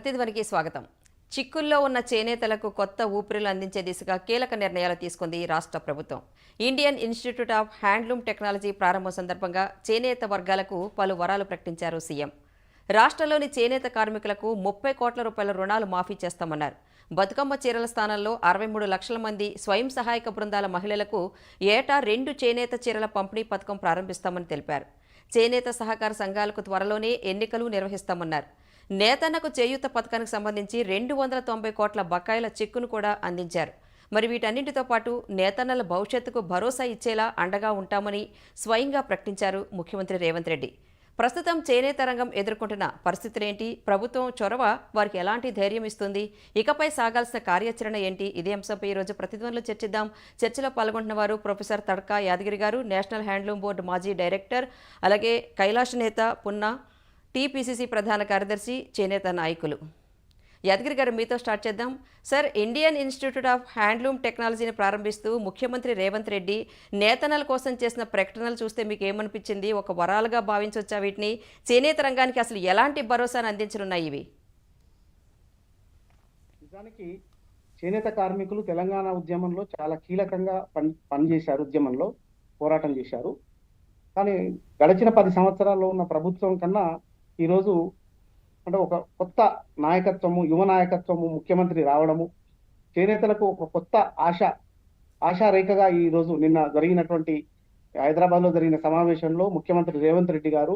ప్రతిధ్వనికి స్వాగతం. చిక్కుల్లో ఉన్న చేనేతలకు కొత్త ఊపిరులు అందించే దిశగా కీలక నిర్ణయాలు తీసుకుంది రాష్ట్ర ప్రభుత్వం. Indian institute of handloom technology ప్రారంభం సందర్భంగా చేనేత వర్గాలకు పలు వరాలు ప్రకటించారు సీఎం. రాష్ట్రంలోని చేనేత కార్మికులకు ముప్పై కోట్ల రూపాయల రుణాలు మాఫీ చేస్తామన్నారు. బతుకమ్మ చీరల స్థానంలో అరవై మూడు లక్షల మంది స్వయం సహాయక బృందాల మహిళలకు ఏటా రెండు చేనేత చీరల పంపిణీ పథకం ప్రారంభిస్తామని తెలిపారు. చేనేత సహకార సంఘాలకు త్వరలోనే ఎన్నికలు నిర్వహిస్తామన్నారు. నేతన్నకు చేయూత పథకానికి సంబంధించి రెండు వందల తొంభై కోట్ల బకాయిల చెక్కును కూడా అందించారు. మరి వీటన్నింటితో పాటు నేతన్నల భవిష్యత్తుకు భరోసా ఇచ్చేలా అండగా ఉంటామని స్వయంగా ప్రకటించారు ముఖ్యమంత్రి రేవంత్ రెడ్డి. ప్రస్తుతం చేనేత రంగం ఎదుర్కొంటున్న పరిస్థితులేంటి? ప్రభుత్వం చొరవ వారికి ఎలాంటి ధైర్యం ఇస్తుంది? ఇకపై సాగాల్సిన కార్యాచరణ ఏంటి? ఇదే అంశంపై ఈరోజు ప్రతిధ్వనులు చర్చిద్దాం. చర్చలో పాల్గొంటున్న వారు professor Tadaka Yadagiri garu national handloom board మాజీ డైరెక్టర్ అలాగే కైలాష్ నేత పున్నా టీపీసీసీ ప్రధాన కార్యదర్శి చేనేత నాయకులు. యాదగిరి గారు మీతో స్టార్ట్ చేద్దాం. Sir Indian institute of handloom టెక్నాలజీని ప్రారంభిస్తూ ముఖ్యమంత్రి రేవంత్ రెడ్డి నేతనల కోసం చేసిన ప్రకటనలు చూస్తే మీకు ఏమనిపించింది ఒక వరాలుగా భావించవచ్చా వీటిని? చేనేత రంగానికి అసలు ఎలాంటి భరోసాను అందించనున్నాయి ఇవి? నిజానికి చేనేత కార్మికులు తెలంగాణ ఉద్యమంలో చాలా కీలకంగా పని పనిచేశారు ఉద్యమంలో పోరాటం చేశారు. కానీ గడిచిన పది సంవత్సరాల్లో ఉన్న ప్రభుత్వం కన్నా ఈరోజు అంటే ఒక కొత్త నాయకత్వము యువ నాయకత్వము ముఖ్యమంత్రి రావడము చేనేతలకు ఒక కొత్త ఆశ ఆశారేఖగా ఈ రోజు నిన్న జరిగినటువంటి హైదరాబాద్లో జరిగిన సమావేశంలో ముఖ్యమంత్రి రేవంత్ రెడ్డి గారు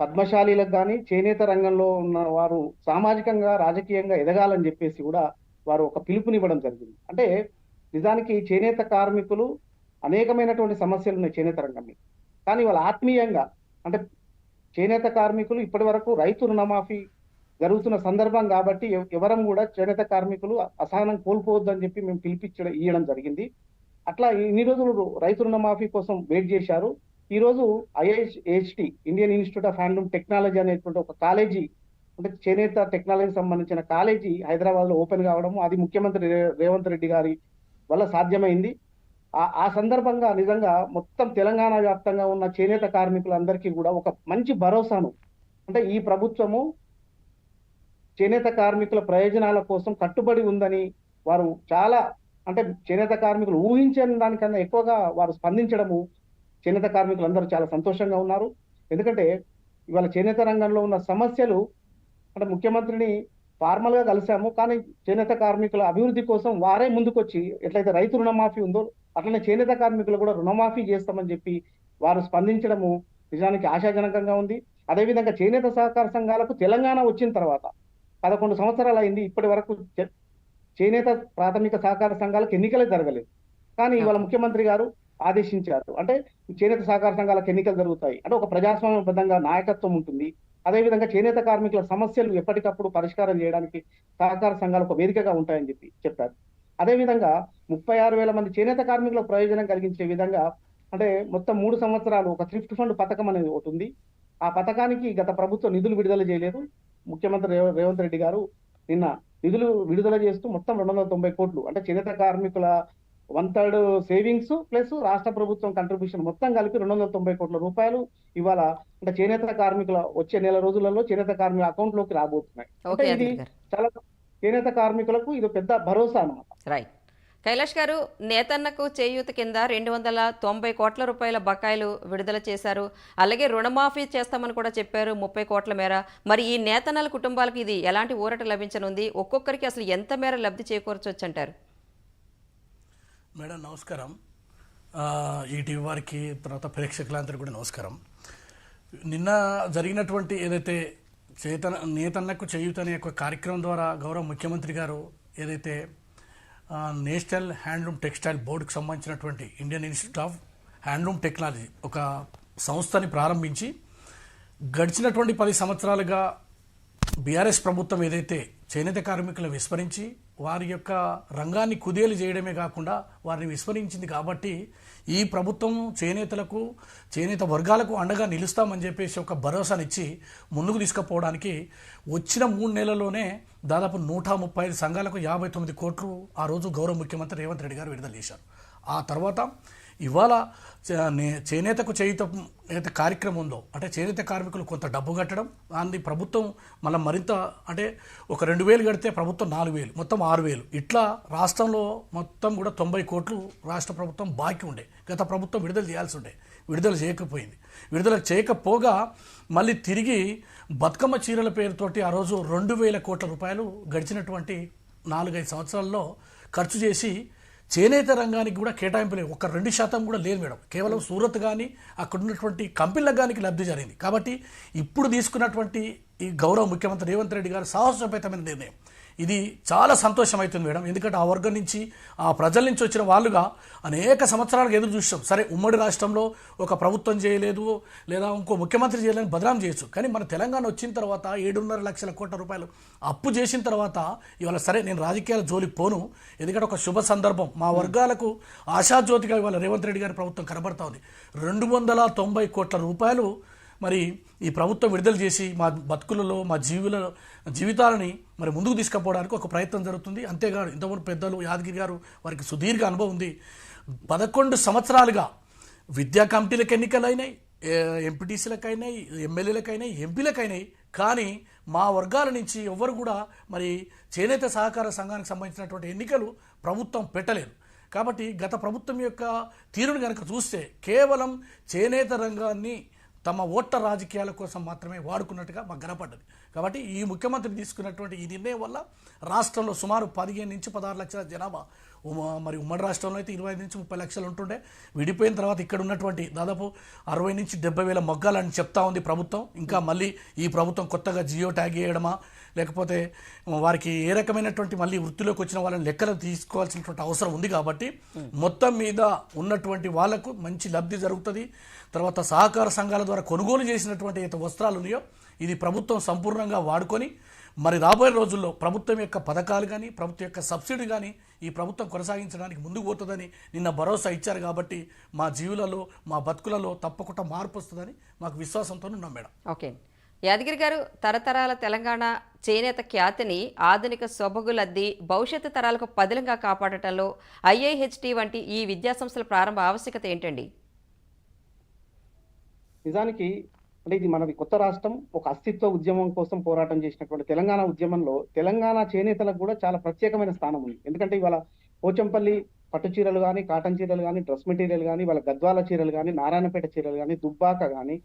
పద్మశాలీలకు కానీ చేనేత రంగంలో ఉన్న వారు సామాజికంగా రాజకీయంగా ఎదగాలని చెప్పేసి కూడా వారు ఒక పిలుపునివ్వడం జరిగింది. అంటే నిజానికి చేనేత కార్మికులు అనేకమైనటువంటి సమస్యలు ఉన్నాయి చేనేత రంగం మీద. కానీ వాళ్ళ ఆత్మీయంగా అంటే చేనేత కార్మికులు ఇప్పటి వరకు రైతు రుణమాఫీ జరుగుతున్న సందర్భం కాబట్టి ఎవరం కూడా చేనేత కార్మికులు అసహనం కోల్పోవద్దు అని చెప్పి మేము పిలిపించడం ఇవ్వడం జరిగింది. అట్లా ఇన్ని రోజులు రైతు రుణమాఫీ కోసం వెయిట్ చేశారు. ఈ రోజు IIHT Indian institute of handloom technology అనేటువంటి ఒక కాలేజీ అంటే చేనేత టెక్నాలజీ సంబంధించిన కాలేజీ హైదరాబాద్లో ఓపెన్ కావడం అది ముఖ్యమంత్రి రేవంత్ రెడ్డి గారి వల్ల సాధ్యమైంది. ఆ ఆ సందర్భంగా నిజంగా మొత్తం తెలంగాణ వ్యాప్తంగా ఉన్న చేనేత కార్మికులందరికీ కూడా ఒక మంచి భరోసాను. అంటే ఈ ప్రభుత్వము చేనేత కార్మికుల ప్రయోజనాల కోసం కట్టుబడి ఉందని వారు చాలా అంటే చేనేత కార్మికులు ఊహించని దానికన్నా ఎక్కువగా వారు స్పందించడము చేనేత కార్మికులు అందరూ చాలా సంతోషంగా ఉన్నారు. ఎందుకంటే ఇవాళ చేనేత రంగంలో ఉన్న సమస్యలు అంటే ముఖ్యమంత్రిని ఫార్మల్గా కలిసాము. కానీ చేనేత కార్మికుల అభివృద్ధి కోసం వారే ముందుకొచ్చి ఎట్లయితే రైతు రుణమాఫీ ఉందో అట్లనే చేనేత కార్మికులు కూడా రుణమాఫీ చేస్తామని చెప్పి వారు స్పందించడము నిజానికి ఆశాజనకంగా ఉంది. అదేవిధంగా చేనేత సహకార సంఘాలకు తెలంగాణ వచ్చిన తర్వాత పదకొండు సంవత్సరాలు అయింది. ఇప్పటి వరకు చేనేత ప్రాథమిక సహకార సంఘాలకు ఎన్నికలే జరగలేదు. కానీ ఇవాళ ముఖ్యమంత్రి గారు ఆదేశించారు. అంటే చేనేత సహకార సంఘాలకు ఎన్నికలు జరుగుతాయి. అంటే ఒక ప్రజాస్వామ్యబద్ధంగా నాయకత్వం ఉంటుంది. అదేవిధంగా చేనేత కార్మికుల సమస్యలు ఎప్పటికప్పుడు పరిష్కారం చేయడానికి సహకార సంఘాలు ఒక వేదికగా ఉంటాయని చెప్పి చెప్పారు. అదేవిధంగా ముప్పై ఆరు వేల మంది చేనేత కార్మికులకు ప్రయోజనం కలిగించే విధంగా అంటే మొత్తం మూడు సంవత్సరాలు ఒక థ్రిఫ్ట్ ఫండ్ పథకం అనేది ఒకటి ఉంది. ఆ పథకానికి గత ప్రభుత్వం నిధులు విడుదల చేయలేదు. ముఖ్యమంత్రి రేవంత్ రెడ్డి గారు నిన్న నిధులు విడుదల చేస్తూ మొత్తం రెండు వందల తొంభై కోట్లు అంటే చేనేత కార్మికుల వన్ థర్డ్ సేవింగ్స్ ప్లస్ రాష్ట్ర ప్రభుత్వం కంట్రిబ్యూషన్ మొత్తం కలిపి రెండు వందల తొంభై కోట్ల రూపాయలు ఇవాళ అంటే చేనేత కార్మికుల వచ్చే నెల రోజులలో చేనేత కార్మికుల అకౌంట్లోకి రాబోతున్నాయి. ఓకే అంటే ఇది చాలా చేనేత కార్మికులకు ఇది పెద్ద భరోసా అన్నమాట. రైట్ కైలాష్ గారు నేతన్నకు చేయూత కింద రెండు వందల తొంభై కోట్ల రూపాయల బకాయిలు విడుదల చేశారు. అలాగే రుణమాఫీ చేస్తామని కూడా చెప్పారు ముప్పై కోట్ల మేర. మరి ఈ నేతన్నల కుటుంబాలకు ఇది ఎలాంటి ఊరట లభించనుంది? ఒక్కొక్కరికి అసలు ఎంత మేర లబ్ధి చేకూర్చొచ్చు అంటారు మేడం నమస్కారం. ఈటీవీ వారికి తర్వాత ప్రేక్షకులందరికీ కూడా నమస్కారం. నిన్న జరిగినటువంటి ఏదైతే చేతన నేతన్నకు చేయూత అనే ఒక కార్యక్రమం ద్వారా గౌరవ ముఖ్యమంత్రి గారు ఏదైతే నేషనల్ హ్యాండ్లూమ్ టెక్స్టైల్ బోర్డుకు సంబంధించినటువంటి Indian institute of handloom technology ఒక సంస్థని ప్రారంభించి గడిచినటువంటి పది సంవత్సరాలుగా బీఆర్ఎస్ ప్రభుత్వం ఏదైతే చేనేత కార్మికులను విస్మరించి వారి యొక్క రంగాన్ని కుదేలు చేయడమే కాకుండా వారిని విస్మరించింది కాబట్టి ఈ ప్రభుత్వం చేనేతలకు చేనేత వర్గాలకు అండగా నిలుస్తామని చెప్పేసి ఒక భరోసానిచ్చి ముందుకు తీసుకుపోవడానికి వచ్చిన మూడు నెలల్లోనే దాదాపు నూట ముప్పై ఐదు సంఘాలకు యాభై తొమ్మిది కోట్లు ఆ రోజు గౌరవ ముఖ్యమంత్రి రేవంత్ రెడ్డి గారు విడుదల చేశారు. ఆ తర్వాత ఇవాళ చే- చేనేతకు చేయుత ఏదైతే కార్యక్రమం ఉందో అంటే చేనేత కార్మికులు కొంత డబ్బు కట్టడం దాన్ని ప్రభుత్వం మళ్ళీ మరింత అంటే ఒక రెండు వేలు కడితే ప్రభుత్వం నాలుగు వేలు మొత్తం ఆరు వేలు. ఇట్లా రాష్ట్రంలో మొత్తం కూడా తొంభై కోట్లు రాష్ట్ర ప్రభుత్వం బాకీ ఉండే. గత ప్రభుత్వం విడుదల చేయాల్సి ఉండే. విడుదల చేయకపోయింది. విడుదల చేయకపోగా మళ్ళీ తిరిగి బతుకమ్మ చీరల పేరుతోటి ఆ రోజు రెండు వేల కోట్ల రూపాయలు గడిచినటువంటి నాలుగైదు సంవత్సరాల్లో ఖర్చు చేసి చేనేత రంగానికి కూడా కేటాయింపు లేదు. ఒక రెండు శాతం కూడా లేదు మేడం. కేవలం సూరత్ కానీ అక్కడ ఉన్నటువంటి కంపెనీలకు కానీ లబ్ధి జరిగింది. కాబట్టి ఇప్పుడు తీసుకున్నటువంటి ఈ గౌరవ ముఖ్యమంత్రి రేవంత్ రెడ్డి గారు సాహసోపేతమైన నిర్ణయం. ఇది చాలా సంతోషం అవుతుంది మేడం. ఎందుకంటే ఆ వర్గం నుంచి ఆ ప్రజల నుంచి వచ్చిన వాళ్ళుగా అనేక సంవత్సరాలకు ఎదురు చూసాం సరే ఉమ్మడి రాష్ట్రంలో ఒక ప్రభుత్వం చేయలేదు లేదా ఇంకో ముఖ్యమంత్రి చేయలేదని బదనాం చేయొచ్చు. కానీ మన తెలంగాణ వచ్చిన తర్వాత ఏడున్నర లక్షల కోట్ల రూపాయలు అప్పు చేసిన తర్వాత ఇవాళ సరే నేను రాజకీయాల జోలికి పోను. ఎందుకంటే ఒక శుభ సందర్భం. మా వర్గాలకు ఆశాజ్యోతిగా ఇవాళ రేవంత్ రెడ్డి గారి ప్రభుత్వం కనబడతా ఉంది. రెండు వందల తొంభై కోట్ల రూపాయలు మరి ఈ ప్రభుత్వం విడుదల చేసి మా బతుకులలో మా జీవుల జీవితాలని మరి ముందుకు తీసుకుపోవడానికి ఒక ప్రయత్నం జరుగుతుంది. అంతేకాదు ఇంతవరకు పెద్దలు యాదగిరి గారు వారికి సుదీర్ఘ అనుభవం ఉంది. పదకొండు సంవత్సరాలుగా విద్యా కమిటీలకు ఎన్నికలైనాయి ఎంపీటీసీలకైనాయి ఎమ్మెల్యేలకైనాయి ఎంపీలకైనాయి. కానీ మా వర్గాల నుంచి ఎవరు కూడా మరి చేనేత సహకార సంఘానికి సంబంధించినటువంటి ఎన్నికలు ప్రభుత్వం పెట్టలేదు. కాబట్టి గత ప్రభుత్వం యొక్క తీరును కనుక చూస్తే కేవలం చేనేత రంగాన్ని తమ ఓట్ల రాజకీయాల కోసం మాత్రమే వాడుకున్నట్టుగా మాకు కనపడ్డది. కాబట్టి ఈ ముఖ్యమంత్రి తీసుకున్నటువంటి ఈ నిర్ణయం వల్ల రాష్ట్రంలో సుమారు పదిహేను నుంచి పదహారు లక్షల జనాభా మరి ఉమ్మడి రాష్ట్రంలో అయితే ఇరవై ఐదు నుంచి ముప్పై లక్షలు ఉంటుండే. విడిపోయిన తర్వాత ఇక్కడ ఉన్నటువంటి దాదాపు అరవై నుంచి డెబ్బై వేల మొగ్గాలని చెప్తా ఉంది ప్రభుత్వం. ఇంకా మళ్ళీ ఈ ప్రభుత్వం కొత్తగా జియో ట్యాగ్ చేయడమా లేకపోతే వారికి ఏ రకమైనటువంటి మళ్ళీ వృత్తిలోకి వచ్చిన వాళ్ళని లెక్కలు తీసుకోవాల్సినటువంటి అవసరం ఉంది కాబట్టి మొత్తం మీద ఉన్నటువంటి వాళ్ళకు మంచి లబ్ధి జరుగుతుంది. తర్వాత సహకార సంఘాల ద్వారా కొనుగోలు చేసినటువంటి ఏదైతే వస్త్రాలు ఉన్నాయో ఇది ప్రభుత్వం సంపూర్ణంగా వాడుకొని మరి రాబోయే రోజుల్లో ప్రభుత్వం యొక్క పథకాలు కానీ ప్రభుత్వం యొక్క సబ్సిడీ కానీ ఈ ప్రభుత్వం కొనసాగించడానికి ముందుకు పోతుందని నిన్న భరోసా ఇచ్చారు కాబట్టి మా జీవులలో మా బతుకులలో తప్పకుండా మార్పు వస్తుందని మాకు విశ్వాసంతో ఉన్నాం మేడం. ఓకే. యాదగిరి గారు తరతరాల తెలంగాణ చేనేత ఖ్యాతిని ఆధునిక సొబగులద్ది భవిష్యత్తు తరాలకు పదిలంగా కాపాడటంలో ఐఐహెచ్టి వంటి ఈ విద్యాసంస్థల ప్రారంభ ఆవశ్యకత ఏంటండి? నిజానికి అంటే ఇది మనది కొత్త రాష్ట్రం ఒక అస్తిత్వ ఉద్యమం కోసం పోరాటం చేసినటువంటి తెలంగాణ ఉద్యమంలో తెలంగాణ చేనేతలకు కూడా చాలా ప్రత్యేకమైన స్థానం ఉంది. ఎందుకంటే ఇవాళ పోచంపల్లి పట్టు చీరలు కానీ కాటన్ చీరలు కానీ డ్రెస్ మెటీరియల్ కానీ వాళ్ళ గద్వాల చీరలు కానీ నారాయణపేట చీరలు కానీ దుబ్బాక కానీ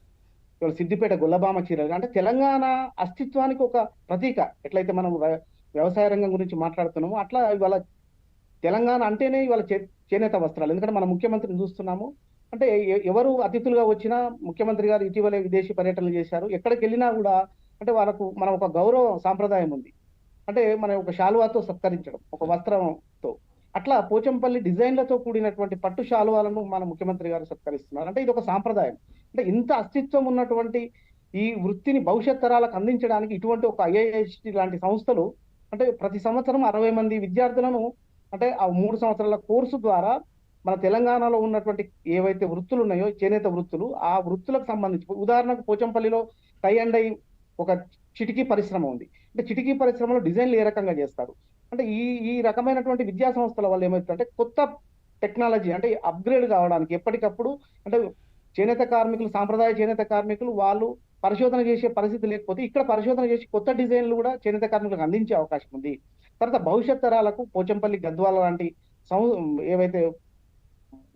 ఇవాళ సిద్దిపేట గొల్లబామ చీరలు. అంటే తెలంగాణ అస్తిత్వానికి ఒక ప్రతీక. ఎట్లయితే మనం వ్య- వ్యవసాయ రంగం గురించి మాట్లాడుతున్నామో అట్లా ఇవాళ తెలంగాణ అంటేనే ఇవాళ చే- చేనేత వస్త్రాలు. ఎందుకంటే మన ముఖ్యమంత్రిని చూస్తున్నాము. అంటే ఎవరు అతిథులుగా వచ్చినా ముఖ్యమంత్రి గారు ఇటీవలే విదేశీ పర్యటనలు చేశారు. ఎక్కడికి వెళ్ళినా కూడా అంటే వాళ్ళకు మనం ఒక గౌరవ సాంప్రదాయం ఉంది. అంటే మన ఒక శాలువాతో సత్కరించడం ఒక వస్త్రంతో. అట్లా పోచంపల్లి డిజైన్లతో కూడినటువంటి పట్టు శాలువాలను మన ముఖ్యమంత్రి గారు సత్కరిస్తున్నారు. అంటే ఇది ఒక సాంప్రదాయం. అంటే ఇంత అస్తిత్వం ఉన్నటువంటి ఈ వృత్తిని భవిష్యత్ తరాలకు అందించడానికి ఇటువంటి ఒక ఐఐహెచ్టి లాంటి సంస్థలు అంటే ప్రతి సంవత్సరం అరవై మంది విద్యార్థులను అంటే ఆ మూడు సంవత్సరాల కోర్సు ద్వారా మన తెలంగాణలో ఉన్నటువంటి ఏవైతే వృత్తులు ఉన్నాయో చేనేత వృత్తులు ఆ వృత్తులకు సంబంధించి ఉదాహరణకు పోచంపల్లిలో టై అండ్ ఐ ఒక చిటికీ పరిశ్రమ ఉంది. అంటే చిటికీ పరిశ్రమలో డిజైన్లు ఏ రకంగా చేస్తారు? అంటే ఈ ఈ రకమైనటువంటి విద్యా సంస్థల వల్ల ఏమవుతుందంటే కొత్త టెక్నాలజీ అంటే అప్గ్రేడ్ కావడానికి ఎప్పటికప్పుడు అంటే చేనేత కార్మికులు సాంప్రదాయ చేనేత కార్మికులు వాళ్ళు పరిశోధన చేసే పరిస్థితి లేకపోతే ఇక్కడ పరిశోధన చేసి కొత్త డిజైన్లు కూడా చేనేత కార్మికులకు అందించే అవకాశం ఉంది. తర్వాత భవిష్యత్ తరాలకు పోచంపల్లి గద్వాల లాంటి సం ఏవైతే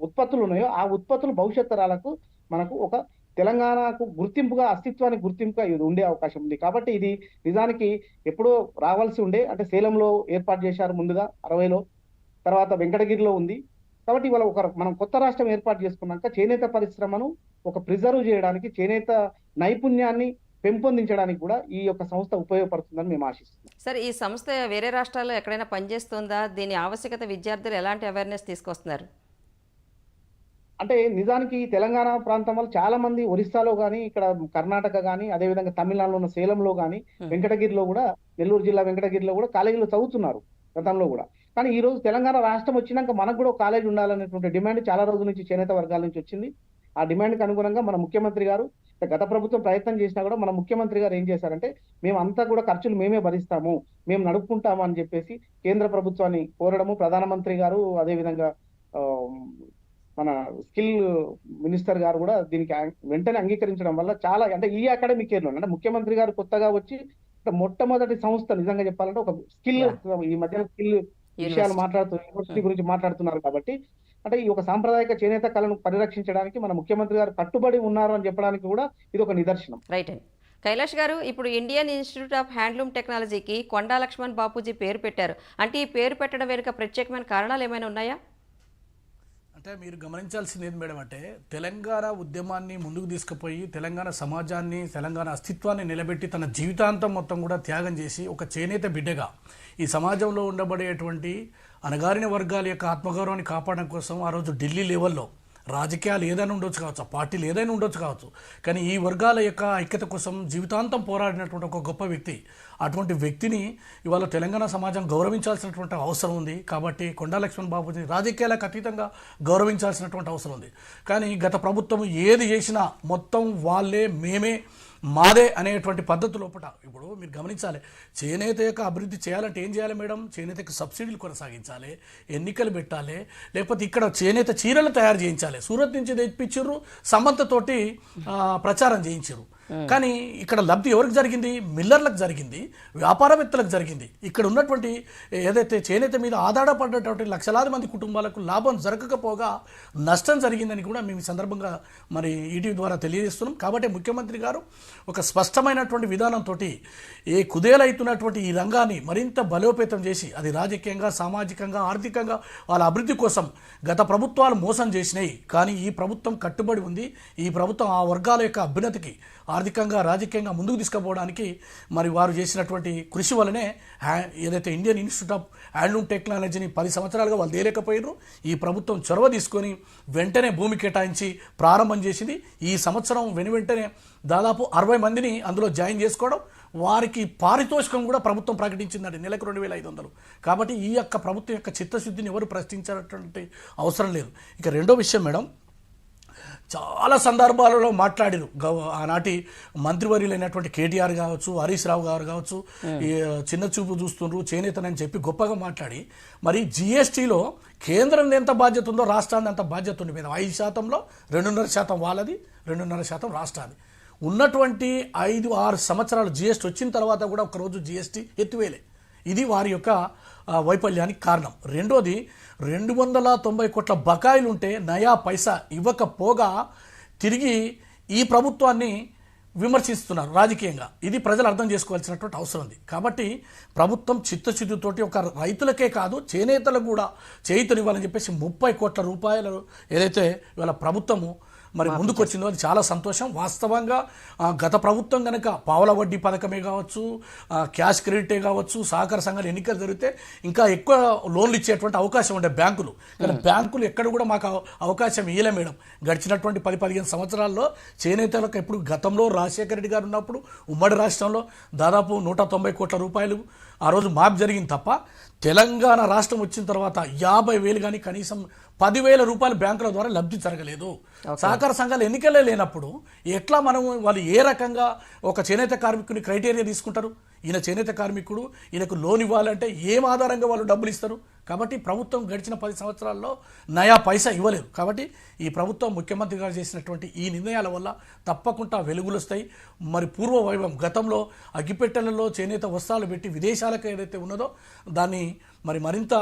ఉత్పత్తులు ఉన్నాయో ఆ ఉత్పత్తులు భవిష్యత్ తరాలకు మనకు ఒక తెలంగాణకు గుర్తింపుగా అస్తిత్వానికి గుర్తింపుగా ఇది ఉండే అవకాశం ఉంది. కాబట్టి ఇది నిజానికి ఎప్పుడో రావాల్సి ఉండే అంటే సేలంలో ఏర్పాటు చేశారు ముందుగా అరవైలో. తర్వాత వెంకటగిరిలో ఉంది. కాబట్టి ఇవాళ ఒక మనం కొత్త రాష్ట్రం ఏర్పాటు చేసుకున్నాక చేనేత పరిశ్రమను ఒక ప్రిజర్వ్ చేయడానికి చేనేత నైపుణ్యాన్ని పెంపొందించడానికి కూడా ఈ యొక్క సంస్థ ఉపయోగపడుతుందని మేము ఆశిస్తున్నాం. సరే ఈ సంస్థ వేరే రాష్ట్రాల్లో ఎక్కడైనా పనిచేస్తుందా? దీని ఆవశ్యకత విద్యార్థులు ఎలాంటి అవేర్నెస్ తీసుకొస్తున్నారు? అంటే నిజానికి తెలంగాణ ప్రాంతం వాళ్ళు చాలా మంది ఒరిస్సాలో కానీ ఇక్కడ కర్ణాటక కానీ అదేవిధంగా తమిళనాడులో ఉన్న సేలంలో కానీ Hmm. వెంకటగిరిలో కూడా నెల్లూరు జిల్లా వెంకటగిరిలో కూడా కాలేజీలో చదువుతున్నారు గతంలో కూడా కానీ ఈ రోజు తెలంగాణ రాష్ట్రం వచ్చినాక మనకు కూడా ఒక కాలేజ్ ఉండాలనేటువంటి డిమాండ్ చాలా రోజుల నుంచి చేనేత వర్గాల నుంచి వచ్చింది ఆ డిమాండ్కి అనుగుణంగా మన ముఖ్యమంత్రి గారు గత ప్రభుత్వం ప్రయత్నం చేసినా కూడా మన ముఖ్యమంత్రి గారు ఏం చేశారంటే మేము అంతా కూడా ఖర్చులు మేమే భరిస్తాము మేము నడుపుకుంటాము అని చెప్పేసి కేంద్ర ప్రభుత్వాన్ని కోరడము ప్రధానమంత్రి గారు అదేవిధంగా మన స్కిల్ మినిస్టర్ గారు కూడా దీనికి వెంటనే అంగీకరించడం వల్ల చాలా అంటే ఈ అకాడమిక్ ఇయర్లో అంటే ముఖ్యమంత్రి గారు కొత్తగా వచ్చి మొట్టమొదటి సంస్థ నిజంగా చెప్పాలంటే ఒక స్కిల్ ఈ మధ్యన స్కిల్ విషయాలు. మాట్లాడుతూ యూనివర్సిటీ గురించి మాట్లాడుతున్నారు కాబట్టి అంటే ఈ ఒక సాంప్రదాయక చేనేత కళను పరిరక్షించడానికి మన ముఖ్యమంత్రి గారు కట్టుబడి ఉన్నారు అని చెప్పడానికి కూడా ఇది ఒక నిదర్శనం. రైట్ అండి కైలాష్ గారు ఇప్పుడు ఇండియన్ ఇన్స్టిట్యూట్ ఆఫ్ హ్యాండ్లూమ్ టెక్నాలజీకి కొండా లక్ష్మణ్ బాపూజీ పేరు పెట్టారు. అంటే ఈ పేరు పెట్టడం వెనుక ప్రత్యేకమైన కారణాలు ఏమైనా ఉన్నాయా? అంటే మీరు గమనించాల్సింది ఏంటి మేడం అంటే తెలంగాణ ఉద్యమాన్ని ముందుకు తీసుకుపోయి తెలంగాణ సమాజాన్ని తెలంగాణ అస్తిత్వాన్ని నిలబెట్టి తన జీవితాంతం మొత్తం కూడా త్యాగం చేసి ఒక చేనేత బిడ్డగా ఈ సమాజంలో ఉండబడేటువంటి అణగారిన వర్గాల యొక్క ఆత్మగౌరవాన్ని కాపాడడం కోసం ఆ రోజు ఢిల్లీ లెవెల్లో రాజకీయాలు ఏదైనా ఉండొచ్చు కావచ్చు ఆ పార్టీలు ఏదైనా ఉండొచ్చు కావచ్చు. కానీ ఈ వర్గాల యొక్క ఐక్యత కోసం జీవితాంతం పోరాడినటువంటి ఒక గొప్ప వ్యక్తి అటువంటి వ్యక్తిని ఇవాళ తెలంగాణ సమాజం గౌరవించాల్సినటువంటి అవసరం ఉంది. కాబట్టి కొండా లక్ష్మణ్ బాబుని రాజకీయాలకు అతీతంగా గౌరవించాల్సినటువంటి అవసరం ఉంది. కానీ గత ప్రభుత్వం ఏది చేసినా మొత్తం వాళ్ళే మేమే మాదే అనేటువంటి పద్ధతి లోపల ఇప్పుడు మీరు గమనించాలి. చేనేత యొక్క అభివృద్ధి చేయాలంటే ఏం చేయాలి మేడం? చేనేతకు సబ్సిడీలు కొనసాగించాలి ఎన్నికలు పెట్టాలి లేకపోతే ఇక్కడ చేనేత చీరలు తయారు చేయించాలి. సూరత్ నుంచి తెప్పించారు సమంతతోటి ప్రచారం చేయించారు కానీ ఇక్కడ లబ్ధి ఎవరికి జరిగింది? మిల్లర్లకు జరిగింది వ్యాపారవేత్తలకు జరిగింది. ఇక్కడ ఉన్నటువంటి ఏదైతే చేనేత మీద ఆధారపడ్డటువంటి లక్షలాది మంది కుటుంబాలకు లాభం జరగకపోగా నష్టం జరిగిందని కూడా మేము ఈ సందర్భంగా మరి ఈటీవీ ద్వారా తెలియజేస్తున్నాం. కాబట్టి ముఖ్యమంత్రి గారు ఒక స్పష్టమైనటువంటి విధానంతో ఏ కుదేలైతున్నటువంటి ఈ రంగాన్ని మరింత బలోపేతం చేసి అది రాజకీయంగా సామాజికంగా ఆర్థికంగా వాళ్ళ అభివృద్ధి కోసం గత ప్రభుత్వాలు మోసం చేసినాయి. కానీ ఈ ప్రభుత్వం కట్టుబడి ఉంది. ఈ ప్రభుత్వం ఆ వర్గాల యొక్క అభ్యున్నతికి ఆర్థికంగా రాజకీయంగా ముందుకు తీసుకుపోవడానికి మరి వారు చేసినటువంటి కృషి వల్లనే ఏదైతే ఇండియన్ ఇన్స్టిట్యూట్ ఆఫ్ హ్యాండ్లూమ్ టెక్నాలజీని పది సంవత్సరాలుగా వాళ్ళు తేలేకపోయారు ఈ ప్రభుత్వం చొరవ తీసుకొని వెంటనే భూమి కేటాయించి ప్రారంభం చేసింది. ఈ సంవత్సరం వెను వెంటనే దాదాపు అరవై మందిని అందులో జాయిన్ చేసుకోవడం వారికి పారితోషికం కూడా ప్రభుత్వం ప్రకటించిందండి నెలకు రెండు వేల ఐదు వందలు. కాబట్టి ఈ యొక్క ప్రభుత్వం యొక్క చిత్తశుద్ధిని ఎవరు ప్రశ్నించాలటువంటి అవసరం లేదు. ఇక రెండో విషయం మేడం చాలా సందర్భాలలో మాట్లాడారు. ఆనాటి మంత్రివర్యులైనటువంటి కేటీఆర్ కావచ్చు హరీష్ రావు గారు కావచ్చు ఈ చిన్న చూపు చూస్తుండ్రు చేనేతనని చెప్పి గొప్పగా మాట్లాడి మరి జిఎస్టీలో కేంద్రం ఎంత బాధ్యత ఉందో రాష్ట్రాన్ని అంత బాధ్యత ఉంది మీద ఐదు శాతంలో రెండున్నర శాతం వాళ్ళది రెండున్నర శాతం రాష్ట్రాది ఉన్నటువంటి ఐదు ఆరు సంవత్సరాలు జిఎస్టీ వచ్చిన తర్వాత కూడా ఒకరోజు జిఎస్టీ ఎత్తివేయలే ఇది వారి యొక్క వైఫల్యానికి కారణం. రెండోది రెండు వందల తొంభై కోట్ల బకాయిలు ఉంటే నయా పైసా ఇవ్వకపోగా తిరిగి ఈ ప్రభుత్వాన్ని విమర్శిస్తున్నారు రాజకీయంగా. ఇది ప్రజలు అర్థం చేసుకోవాల్సినటువంటి అవసరం ఉంది. కాబట్టి ప్రభుత్వం చిత్తశుద్ధితోటి ఒక రైతులకే కాదు చేనేతలకు కూడా చేయితనివ్వాలని చెప్పేసి ముప్పై కోట్ల రూపాయలు ఏదైతే ఇవాళ ప్రభుత్వము మరి ముందుకు వచ్చిందో అది చాలా సంతోషం. వాస్తవంగా గత ప్రభుత్వం కనుక పావల వడ్డీ పథకమే కావచ్చు క్యాష్ క్రెడిటే కావచ్చు సహకార సంఘాలు ఎన్నికలు జరిగితే ఇంకా ఎక్కువ లోన్లు ఇచ్చేటువంటి అవకాశం ఉండే బ్యాంకులు. కానీ బ్యాంకులు ఎక్కడ కూడా మాకు అవ- అవకాశం ఇయ్యలే మేడం. గడిచినటువంటి పది పదిహేను సంవత్సరాల్లో చేనేతలకు ఎప్పుడు గతంలో రాజశేఖర రెడ్డి గారు ఉన్నప్పుడు ఉమ్మడి రాష్ట్రంలో దాదాపు నూట తొంభై కోట్ల రూపాయలు ఆ రోజు మాప్ జరిగింది తప్ప తెలంగాణ రాష్ట్రం వచ్చిన తర్వాత యాభై వేలు కానీ కనీసం పదివేల రూపాయలు బ్యాంకుల ద్వారా లబ్ధి జరగలేదు. సహకార సంఘాలు ఎన్నికలే లేనప్పుడు ఎట్లా మనం వాళ్ళు ఏ రకంగా ఒక చేనేత కార్మికుని క్రైటీరియా తీసుకుంటారు? ఈయన చేనేత కార్మికుడు ఈయనకు లోన్ ఇవ్వాలంటే ఏం ఆధారంగా వాళ్ళు డబ్బులు ఇస్తారు? కాబట్టి ప్రభుత్వం గడిచిన పది సంవత్సరాల్లో నయా పైసా ఇవ్వలేదు. కాబట్టి ఈ ప్రభుత్వం ముఖ్యమంత్రి గారు చేసినటువంటి ఈ నిర్ణయాల వల్ల తప్పకుండా వెలుగులు వస్తాయి. మరి పూర్వ వైభవం గతంలో అగ్గిపెట్టెలలో చేనేత వస్త్రాలు పెట్టి విదేశాలకు ఏదైతే ఉన్నదో దాన్ని మరి మరింత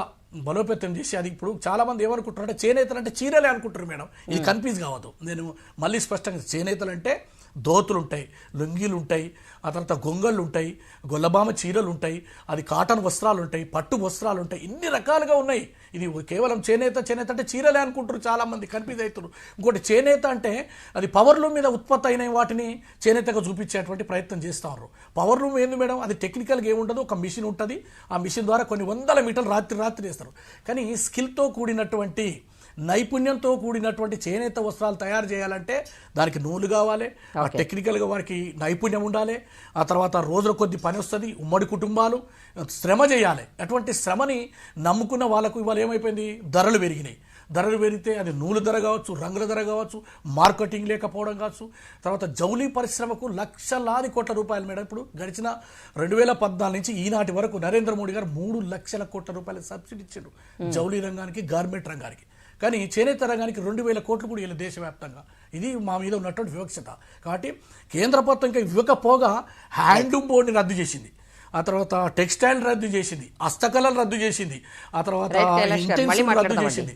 బలోపేతం చేసి అది ఇప్పుడు చాలా మంది ఏమనుకుంటారు అంటే చేనేతలు అంటే చీరలే అనుకుంటారు మేడం. ఇది కన్ఫ్యూజ్ కావద్దు. నేను మళ్ళీ స్పష్టంగా చేనేతలు అంటే దోతులు ఉంటాయి లుంగీలు ఉంటాయి ఆ తర్వాత గొంగళ్ళు ఉంటాయి గొల్లబామ చీరలు ఉంటాయి అది కాటన్ వస్త్రాలు ఉంటాయి పట్టు వస్త్రాలు ఉంటాయి ఇన్ని రకాలుగా ఉన్నాయి. ఇది కేవలం చేనేత చేనేత అంటే చీరలే అనుకుంటారు చాలామంది కన్ఫ్యూజ్ అవుతారు ఇంకోటి చేనేత అంటే అది పవర్లూమ్ మీద ఉత్పత్తి అయిన వాటిని చేనేతగా చూపించేటువంటి ప్రయత్నం చేస్తారు. పవర్లూమ్ ఏంది మేడం? అది టెక్నికల్గా ఏముండదు ఒక మిషన్ ఉంటుంది ఆ మిషన్ ద్వారా కొన్ని వందల మీటర్లు రాత్రి రాత్రి చేస్తారు. కానీ స్కిల్తో కూడినటువంటి నైపుణ్యంతో కూడినటువంటి చేనేత వస్త్రాలు తయారు చేయాలంటే దానికి నూలు కావాలి ఆ టెక్నికల్గా వారికి నైపుణ్యం ఉండాలి ఆ తర్వాత రోజుల కొద్ది పని వస్తుంది ఉమ్మడి కుటుంబాలు శ్రమ చేయాలి. అటువంటి శ్రమని నమ్ముకున్న వాళ్ళకు ఇవాళ ఏమైపోయింది? ధరలు పెరిగినాయి. ధరలు పెరిగితే అది నూలు ధర కావచ్చు రంగుల ధర కావచ్చు మార్కెటింగ్ లేకపోవడం కావచ్చు. తర్వాత జౌలీ పరిశ్రమకు లక్షలాది కోట్ల రూపాయలు మేడం. ఇప్పుడు గడిచిన రెండు వేల పద్నాలుగు నుంచి ఈనాటి వరకు నరేంద్ర మోడీ గారు మూడు లక్షల కోట్ల రూపాయల సబ్సిడీ ఇచ్చారు జౌలీ రంగానికి గార్మెంట్ రంగానికి. కానీ చేనేత రంగానికి రెండు వేల కోట్లు కూడా వీళ్ళు దేశవ్యాప్తంగా. ఇది మా మీద ఉన్నటువంటి వివక్షత. కాబట్టి కేంద్ర ప్రభుత్వం ఇంకా ఇవ్వకపోగా హ్యాండ్లూమ్ బోర్డుని రద్దు చేసింది. ఆ తర్వాత టెక్స్టైల్ రద్దు చేసింది హస్తకళలు రద్దు చేసింది ఆ తర్వాత ఇంటెన్సివ్ రద్దు. చేసింది.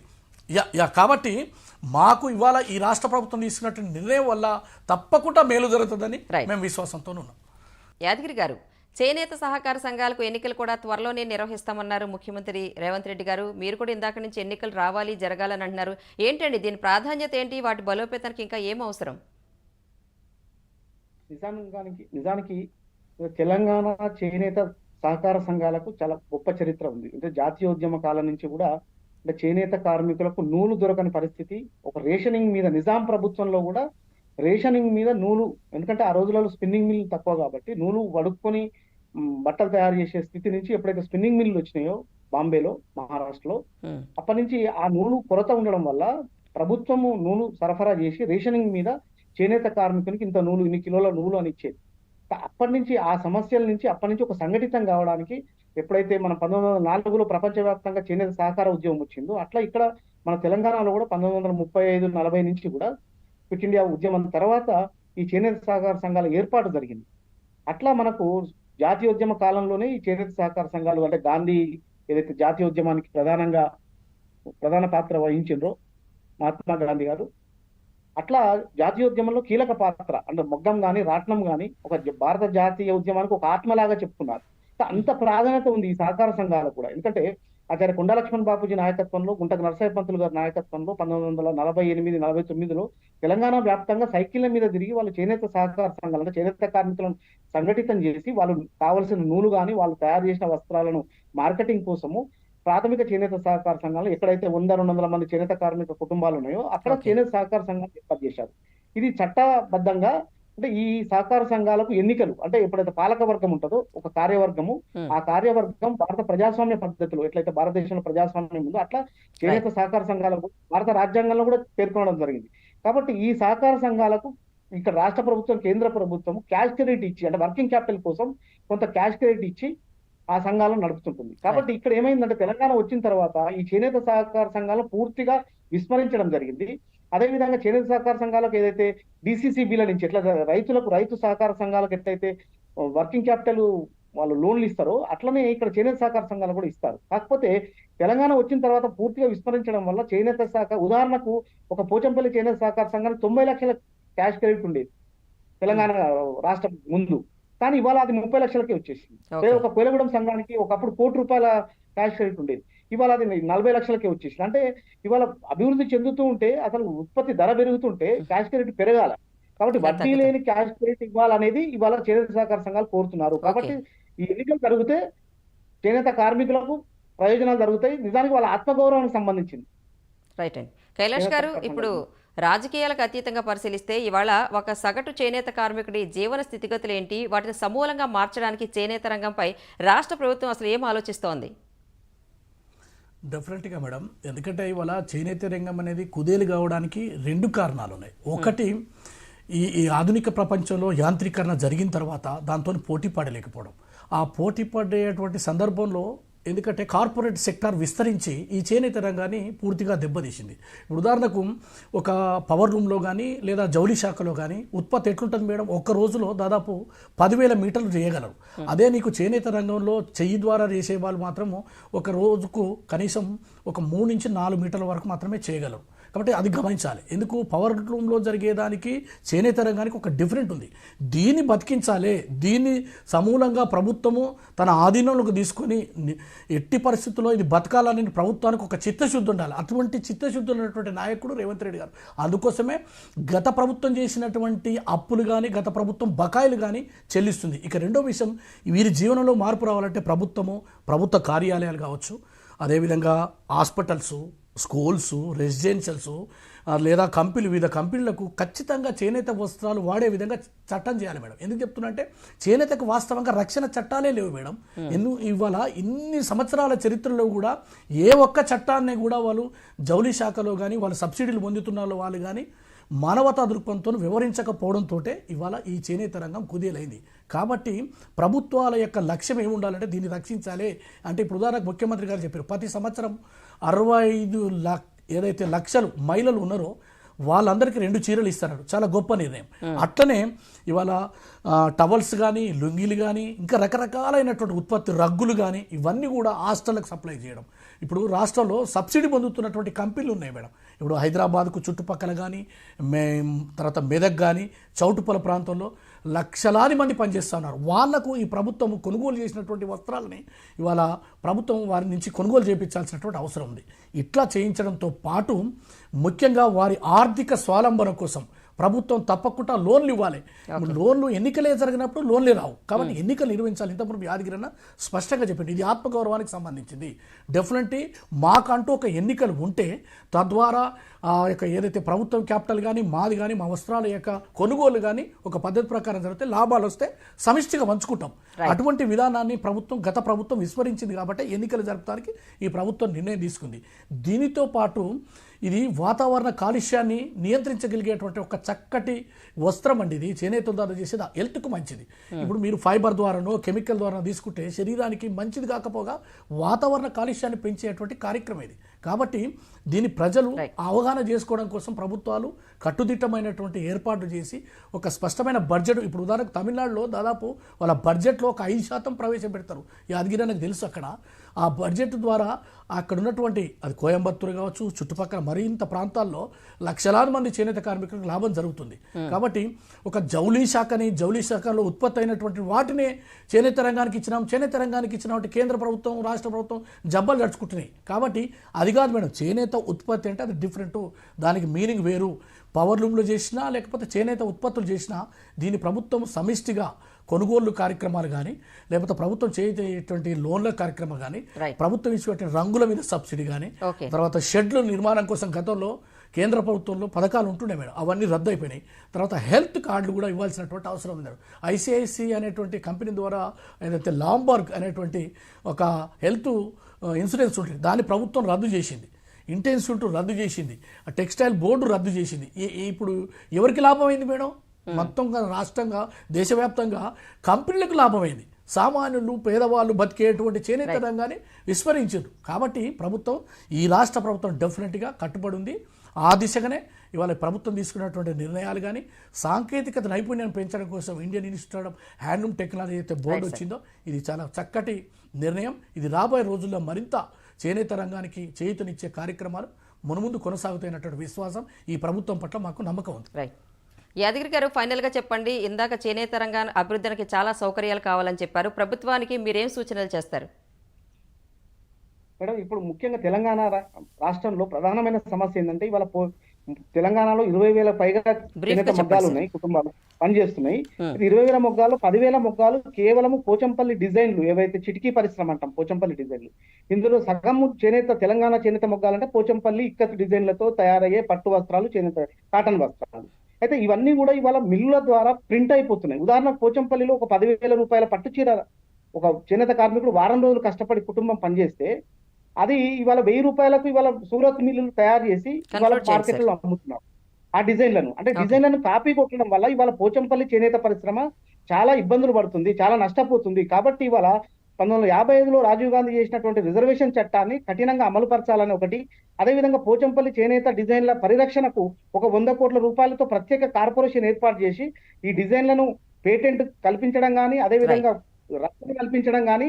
యా యా కాబట్టి మాకు ఇవాళ ఈ రాష్ట్ర ప్రభుత్వం తీసుకున్నటువంటి నిర్ణయం వల్ల తప్పకుండా మేలు జరుగుతుందని. మేము విశ్వాసంతో ఉన్నాం. యాదగిరి గారు చేనేత సహకార సంఘాలకు ఎన్నికలు కూడా త్వరలోనే నిర్వహిస్తామన్నారు ముఖ్యమంత్రి రేవంత్ రెడ్డి గారు. మీరు కూడా ఇందాక నుంచి ఎన్నికలు రావాలి జరగాలని అంటున్నారు. ఏంటండి దీని ప్రాధాన్యత ఏంటి? వాటి బలోపేతానికి ఇంకా ఏం అవసరం? నిజానికి నిజానికి తెలంగాణ చేనేత సహకార సంఘాలకు చాలా గొప్ప చరిత్ర ఉంది. అంటే జాతీయోద్యమ కాలం నుంచి కూడా అంటే చేనేత కార్మికులకు నూలు దొరకని పరిస్థితి ఒక రేషనింగ్ మీద నిజాం ప్రభుత్వంలో కూడా రేషనింగ్ మీద నూలు ఎందుకంటే ఆ రోజులలో స్పిన్నింగ్ మిల్ తక్కువ కాబట్టి నూలు వడుక్కొని బట్టలు తయారు చేసే స్థితి నుంచి ఎప్పుడైతే స్పిన్నింగ్ మిల్లు వచ్చినాయో బాంబేలో మహారాష్ట్రలో అప్పటి నుంచి ఆ నూలు కొరత ఉండడం వల్ల ప్రభుత్వము నూలు సరఫరా చేసి రేషనింగ్ మీద చేనేత కార్మికునికి ఇంత నూలు ఇన్ని కిలోల నూలు అని ఇచ్చేది. అప్పటి నుంచి ఆ సమస్యల నుంచి అప్పటి నుంచి ఒక సంఘటితం కావడానికి ఎప్పుడైతే మన పంతొమ్మిది వందల నాలుగులో ప్రపంచవ్యాప్తంగా చేనేత సహకార ఉద్యమం వచ్చిందో అట్లా ఇక్కడ మన తెలంగాణలో కూడా పంతొమ్మిది వందల ముప్పై ఐదు నలభై నుంచి కూడా క్విట్ ఇండియా ఉద్యమం తర్వాత ఈ చేనేత సహకార సంఘాల ఏర్పాటు జరిగింది. అట్లా మనకు జాతీయోద్యమ కాలంలోనే ఈ చేనేత సహకార సంఘాలు అంటే గాంధీ ఏదైతే జాతీయోద్యమానికి ప్రధానంగా ప్రధాన పాత్ర వహించిండ్రో మహాత్మా గాంధీ గారు అట్లా జాతీయోద్యమంలో కీలక పాత్ర అంటే మొగ్గం కానీ రాట్నం గాని ఒక భారత జాతీయ ఉద్యమానికి ఒక ఆత్మలాగా చెప్పుకున్నారు. అంత ప్రాధాన్యత ఉంది ఈ సహకార సంఘాలకు కూడా. ఎందుకంటే ఆచార్య కొండా లక్ష్మణ్ బాపూజీ నాయకత్వంలో గుంటక నరసయ్య పంతులు గారి నాయకత్వంలో పంతొమ్మిది వందల నలభై ఎనిమిది నలభై తొమ్మిదిలో తెలంగాణ వ్యాప్తంగా సైకిళ్ళ మీద తిరిగి వాళ్ళు చేనేత సహకార సంఘాలు అంటే చేనేత కార్మికులను సంఘటితం చేసి వాళ్ళు కావలసిన నూలు గాని వాళ్ళు తయారు చేసిన వస్త్రాలను మార్కెటింగ్ కోసము ప్రాథమిక చేనేత సహకార సంఘాలు ఎక్కడైతే వంద రెండు వందల మంది చేనేత కార్మిక కుటుంబాలు ఉన్నాయో అక్కడ. చేనేత సహకార సంఘాలు ఏర్పాటు చేశారు ఇది చట్టబద్ధంగా అంటే ఈ సహకార సంఘాలకు ఎన్నికలు అంటే ఎప్పుడైతే పాలక వర్గం ఉంటుందో ఒక కార్యవర్గము. ఆ కార్యవర్గం భారత ప్రజాస్వామ్య పద్ధతిలో ఎట్లయితే భారతదేశంలో ప్రజాస్వామ్యం ఉందో అట్లా చేనేత సహకార సంఘాలకు భారత రాజ్యాంగంలో కూడా పేర్కొనడం జరిగింది. కాబట్టి ఈ సహకార సంఘాలకు ఇక్కడ రాష్ట్ర ప్రభుత్వం కేంద్ర ప్రభుత్వం క్యాష్ క్రెడిట్ ఇచ్చి అంటే వర్కింగ్ క్యాపిటల్ కోసం కొంత క్యాష్ క్రెడిట్ ఇచ్చి ఆ సంఘాలను నడుపుతుంటుంది. కాబట్టి ఇక్కడ ఏమైందంటే తెలంగాణ వచ్చిన తర్వాత ఈ చేనేత సహకార సంఘాలను పూర్తిగా విస్మరించడం జరిగింది. అదేవిధంగా చేనేత సహకార సంఘాలకు ఏదైతే డిసిసిబిల నుంచి ఎట్లా రైతులకు రైతు సహకార సంఘాలకు ఎట్లయితే వర్కింగ్ క్యాపిటల్ వాళ్ళు లోన్లు ఇస్తారో అట్లనే ఇక్కడ చేనేత సహకార సంఘాలు కూడా ఇస్తారు. కాకపోతే తెలంగాణ వచ్చిన తర్వాత పూర్తిగా విస్మరించడం వల్ల చేనేత శాఖ ఉదాహరణకు ఒక పోచంపల్లి చేనేత సహకార సంఘానికి తొంభై లక్షల క్యాష్ క్రెడిట్ ఉండేది తెలంగాణ రాష్ట్రం ముందు. కానీ ఇవాళ అది ముప్పై లక్షలకే వచ్చేసింది. ఒక కోలగూడెం సంఘానికి ఒకప్పుడు కోటి రూపాయల క్యాష్ క్రెడిట్ ఉండేది. ఇవాళ అది నలభై లక్షలకే వచ్చేసింది. అంటే ఇవాళ అభివృద్ధి చెందుతూ ఉంటే అసలు ఉత్పత్తి ధర పెరుగుతుంటే క్యాష్ క్రెడిట్ పెరగాల. కాబట్టి వడ్డీ. లేని క్యాష్ క్రెడిట్ ఇవ్వాలనేది ఇవాళ చేనేత సహకార సంఘాలు కోరుతున్నారు. కాబట్టి ఈ ఎన్నికలు జరిగితే చేనేత కార్మికులకు ప్రయోజనాలు జరుగుతాయి. నిజానికి వాళ్ళ ఆత్మగౌరవానికి సంబంధించింది. రైట్ అండి. కైలాష్ గారు ఇప్పుడు రాజకీయాలకు అతీతంగా పరిశీలిస్తే ఇవాళ ఒక సగటు చేనేత కార్మికుడి జీవన స్థితిగతులు ఏంటి? వాటిని సమూలంగా మార్చడానికి చేనేత రంగంపై రాష్ట్ర ప్రభుత్వం అసలు ఏం ఆలోచిస్తోంది? డెఫినెట్గా మేడం ఎందుకంటే ఇవాళ చేనేత రంగం అనేది కుదేలు కావడానికి రెండు కారణాలు ఉన్నాయి ఒకటి ఈ ఈ ఆధునిక ప్రపంచంలో యాంత్రీకరణ జరిగిన తర్వాత దాంతో పోటీ పడలేకపోవడం. ఆ పోటీ పడేటువంటి సందర్భంలో ఎందుకంటే కార్పొరేట్ సెక్టార్ విస్తరించి ఈ చేనేత రంగాన్ని పూర్తిగా దెబ్బతీసింది. ఇప్పుడు ఉదాహరణకు ఒక పవర్ రూమ్లో కానీ లేదా జౌలి శాఖలో కానీ ఉత్పత్తి ఎట్లుంటుంది మేడం? ఒక్క రోజులో దాదాపు పదివేల మీటర్లు చేయగలరు. అదే నీకు చేనేత రంగంలో చెయ్యి ద్వారా చేసే వాళ్ళు మాత్రము ఒక రోజుకు కనీసం ఒక మూడు నుంచి నాలుగు మీటర్ల వరకు మాత్రమే చేయగలరు. కాబట్టి అది గమనించాలి. ఎందుకు? పవర్ రూమ్లో జరిగేదానికి చేనేత రంగానికి ఒక డిఫరెంట్ ఉంది. దీన్ని బతికించాలి. దీన్ని సమూలంగా ప్రభుత్వము తన ఆధీనంలోకి తీసుకొని ఎట్టి పరిస్థితుల్లో ఇది బతకాలని ప్రభుత్వానికి ఒక చిత్తశుద్ధి ఉండాలి. అటువంటి చిత్తశుద్ధి ఉన్నటువంటి నాయకుడు రేవంత్ రెడ్డి గారు. అందుకోసమే గత ప్రభుత్వం చేసినటువంటి అప్పులు కానీ గత ప్రభుత్వం బకాయిలు కానీ చెల్లిస్తుంది. ఇక రెండో విషయం వీరి జీవనంలో మార్పు రావాలంటే ప్రభుత్వము ప్రభుత్వ కార్యాలయాలు కావచ్చు అదేవిధంగా హాస్పిటల్స్ స్కూల్స్ రెసిడెన్షియల్స్ లేదా కంపెనీలు వివిధ కంపెనీలకు ఖచ్చితంగా చేనేత వస్త్రాలు వాడే విధంగా చట్టం చేయాలి మేడం. ఎందుకు చెప్తున్నా అంటే చేనేతకు వాస్తవంగా రక్షణ చట్టాలే లేవు మేడం. ఎందు ఇవాళ ఇన్ని సంవత్సరాల చరిత్రలో కూడా ఏ ఒక్క చట్టాన్ని కూడా వాళ్ళు జౌళి శాఖలో కానీ వాళ్ళు సబ్సిడీలు పొందుతున్న వాళ్ళు కానీ మానవతా దృక్పథంతో వివరించకపోవడంతో ఇవాళ ఈ చేనేత రంగం కుదేలైంది. కాబట్టి ప్రభుత్వాల యొక్క లక్ష్యం ఏమి ఉండాలంటే దీన్ని రక్షించాలి. అంటే ఇప్పుడు ఉదాహరణకు ముఖ్యమంత్రి గారు చెప్పారు ప్రతి సంవత్సరం అరవై ఐదు లక్ ఏదైతే లక్షలు మహిళలు ఉన్నారో వాళ్ళందరికీ రెండు చీరలు ఇస్తారు చాలా గొప్ప నిర్ణయం. అట్లనే ఇవాళ టవల్స్ కానీ లుంగీలు కానీ ఇంకా రకరకాలైనటువంటి ఉత్పత్తి రగ్గులు కానీ ఇవన్నీ కూడా హాస్టళ్ళకు సప్లై చేయడం. ఇప్పుడు రాష్ట్రంలో సబ్సిడీ పొందుతున్నటువంటి కంపెనీలు ఉన్నాయి మేడం. ఇప్పుడు హైదరాబాద్కు చుట్టుపక్కల కానీ మే తర్వాత మెదక్ కానీ చౌటుపల ప్రాంతంలో లక్షలాది మంది పనిచేస్తున్నారు. వాళ్ళకు ఈ ప్రభుత్వం కొనుగోలు చేసినటువంటి వస్త్రాలని ఇవాళ ప్రభుత్వం వారి నుంచి కొనుగోలు చేయించాల్సినటువంటి అవసరం ఉంది. ఇట్లా చేయించడంతో పాటు ముఖ్యంగా వారి ఆర్థిక స్వాలంబన కోసం ప్రభుత్వం తప్పకుండా లోన్లు ఇవ్వాలి. లోన్లు ఎన్నికలే జరిగినప్పుడు లోన్లే రావు. కాబట్టి ఎన్నికలు నిర్వహించాలి. ఇంతకుముందు యాదగిరన్న స్పష్టంగా చెప్పింది. ఇది ఆత్మగౌరవానికి సంబంధించింది. డెఫినెట్లీ మాకంటూ ఒక ఎన్నికలు ఉంటే తద్వారా ఆ యొక్క ఏదైతే ప్రభుత్వం క్యాపిటల్ కానీ మాది కానీ మా వస్త్రాల యొక్క కొనుగోలు కానీ ఒక పద్ధతి ప్రకారం జరిగితే లాభాలు వస్తే సమిష్టిగా పంచుకుంటాం. అటువంటి విధానాన్ని ప్రభుత్వం గత ప్రభుత్వం విస్మరించింది కాబట్టి ఎన్నికలు జరపడానికి ఈ ప్రభుత్వం నిర్ణయం తీసుకుంది. దీనితో పాటు ఇది వాతావరణ కాలుష్యాన్ని నియంత్రించగలిగేటువంటి ఒక చక్కటి వస్త్రం అండి ఇది. చేనేత ద్వారా చేసేది హెల్త్కు మంచిది. ఇప్పుడు మీరు ఫైబర్ ద్వారానో కెమికల్ ద్వారా తీసుకుంటే శరీరానికి మంచిది కాకపోగా వాతావరణ కాలుష్యాన్ని పెంచేటువంటి కార్యక్రమం ఇది. కాబట్టి దీని ప్రజలు అవగాహన చేసుకోవడం కోసం ప్రభుత్వాలు కట్టుదిట్టమైనటువంటి ఏర్పాట్లు చేసి ఒక స్పష్టమైన బడ్జెట్ ఇప్పుడు ఉదాహరణకు తమిళనాడులో దాదాపు వాళ్ళ బడ్జెట్లో ఒక ఐదు శాతం ప్రవేశపెడతారు యాదగిరి నాకు తెలుసు అక్కడ. ఆ బడ్జెట్ ద్వారా అక్కడ ఉన్నటువంటి అది కోయంబత్తూరు కావచ్చు చుట్టుపక్కల మరింత ప్రాంతాల్లో లక్షలాది మంది చేనేత కార్మికులకు లాభం జరుగుతుంది. కాబట్టి ఒక జౌళీ శాఖని జౌళీ శాఖలో ఉత్పత్తి అయినటువంటి వాటినే చేనేత రంగానికి ఇచ్చినాం చేనేత రంగానికి ఇచ్చినటువంటి కేంద్ర ప్రభుత్వం రాష్ట్ర ప్రభుత్వం జబ్బలు నడుచుకుంటున్నాయి. కాబట్టి అది కాదు మేడం చేనేత ఉత్పత్తి అంటే అది డిఫరెంట్ దానికి మీనింగ్ వేరు. పవర్ లూమ్లో చేసినా లేకపోతే చేనేత ఉత్పత్తులు చేసినా దీని ప్రభుత్వం సమిష్టిగా కొనుగోలు కార్యక్రమాలు కానీ లేకపోతే ప్రభుత్వం చేయటువంటి లోన్ల కార్యక్రమాలు కానీ. ప్రభుత్వం ఇచ్చినటువంటి రంగుల మీద సబ్సిడీ కానీ. తర్వాత షెడ్ల నిర్మాణం కోసం గతంలో కేంద్ర ప్రభుత్వంలో పథకాలు ఉంటుండే మేడం. అవన్నీ రద్దు అయిపోయినాయి తర్వాత హెల్త్ కార్డులు కూడా ఇవ్వాల్సినటువంటి అవసరం ఉంది మేడం. ఐసిఐసి అనేటువంటి కంపెనీ ద్వారా ఏదైతే లాంబర్గ్ అనేటువంటి ఒక హెల్త్ ఇన్సూరెన్స్ ఉంటుంది దాన్ని ప్రభుత్వం రద్దు చేసింది. ఇంటెన్సివ్ రద్దు చేసింది. టెక్స్టైల్ బోర్డు రద్దు చేసింది. ఇప్పుడు ఎవరికి లాభమైంది మేడం? మొత్తంగా రాష్ట్రంగా దేశవ్యాప్తంగా కంపెనీలకు లాభమైంది. సామాన్యులు పేదవాళ్ళు బతికేటువంటి చేనేత రంగాన్ని విస్మరించారు. కాబట్టి ప్రభుత్వం ఈ రాష్ట్ర ప్రభుత్వం డెఫినెట్గా కట్టుబడి ఉంది. ఆ దిశగానే ఇవాళ ప్రభుత్వం తీసుకున్నటువంటి నిర్ణయాలు కానీ సాంకేతికత నైపుణ్యాన్ని పెంచడం కోసం Indian institute of handloom technology అయితే బోర్డు వచ్చిందో ఇది చాలా చక్కటి నిర్ణయం. ఇది రాబోయే రోజుల్లో మరింత చేనేత రంగానికి చేయూతనిచ్చే కార్యక్రమాలు మునుముందు కొనసాగుతాయన్నటువంటి విశ్వాసం ఈ ప్రభుత్వం పట్ల మాకు నమ్మకం ఉంది. రైట్ యాదగిరి గారు ఫైనల్గా చెప్పండి. ఇందాక చేనేత రంగా అభివృద్ధికి చాలా సౌకర్యాలు కావాలని చెప్పారు. ప్రభుత్వానికి మీరేం సూచనలు చేస్తారు? మేడం ఇప్పుడు ముఖ్యంగా తెలంగాణ రాష్ట్రంలో ప్రధానమైన సమస్య ఏంటంటే ఇవాళ తెలంగాణలో ఇరవై వేల పైగా చేనేత మొగ్గాలు. ఉన్నాయి కుటుంబాలు పనిచేస్తున్నాయి. ఇరవై వేల మొగ్గాలు పదివేల మొగ్గాలు కేవలం పోచంపల్లి డిజైన్లు ఏవైతే చిటికీ పరిశ్రమ అంటాం పోచంపల్లి డిజైన్లు. ఇందులో సగం చేనేత తెలంగాణ చేనేత మొగ్గాలంటే పోచంపల్లి ఇక్కత్ డిజైన్లతో తయారయ్యే పట్టు వస్త్రాలు చేనేత కాటన్ వస్త్రాలు. అయితే ఇవన్నీ కూడా ఇవాళ మిల్లుల ద్వారా ప్రింట్ అయిపోతున్నాయి ఉదాహరణకు పోచంపల్లిలో ఒక పదివేల రూపాయల పట్టు చీర ఒక చేనేత కార్మికుడు వారం రోజులు కష్టపడి కుటుంబం పనిచేస్తే అది ఇవాళ వెయ్యి రూపాయలకు ఇవాళ సూరత్ మిల్లులు తయారు చేసి ఇవాళ. మార్కెట్లో అమ్ముతున్నారు ఆ డిజైన్లను అంటే. డిజైన్లను కాపీ కొట్టడం వల్ల ఇవాళ పోచంపల్లి చేనేత పరిశ్రమ చాలా ఇబ్బందులు పడుతుంది చాలా నష్టపోతుంది కాబట్టి ఇవాళ పంతొమ్మిది వందల యాభై ఐదులో రాజీవ్ గాంధీ చేసినటువంటి రిజర్వేషన్ చట్టాన్ని కఠినంగా అమలు పరచాలని ఒకటి అదేవిధంగా పోచంపల్లి చేనేత డిజైన్ల పరిరక్షణకు ఒక వంద కోట్ల రూపాయలతో ప్రత్యేక కార్పొరేషన్ ఏర్పాటు చేసి ఈ డిజైన్లను పేటెంట్ కల్పించడం కానీ అదేవిధంగా రక్షణ కల్పించడం కానీ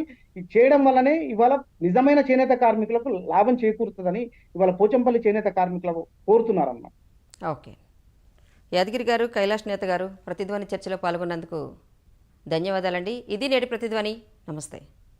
చేయడం వల్లనే ఇవాళ నిజమైన చేనేత కార్మికులకు లాభం చేకూరుతుందని ఇవాళ పోచంపల్లి చేనేత కార్మికులకు కోరుతున్నారన్నమాట ఓకే. యాదగిరి గారు కైలాష్ నేత గారు ప్రతిధ్వని చర్చలో పాల్గొన్నందుకు ధన్యవాదాలండి. ఇది నేటి ప్రతిధ్వని. నమస్తే.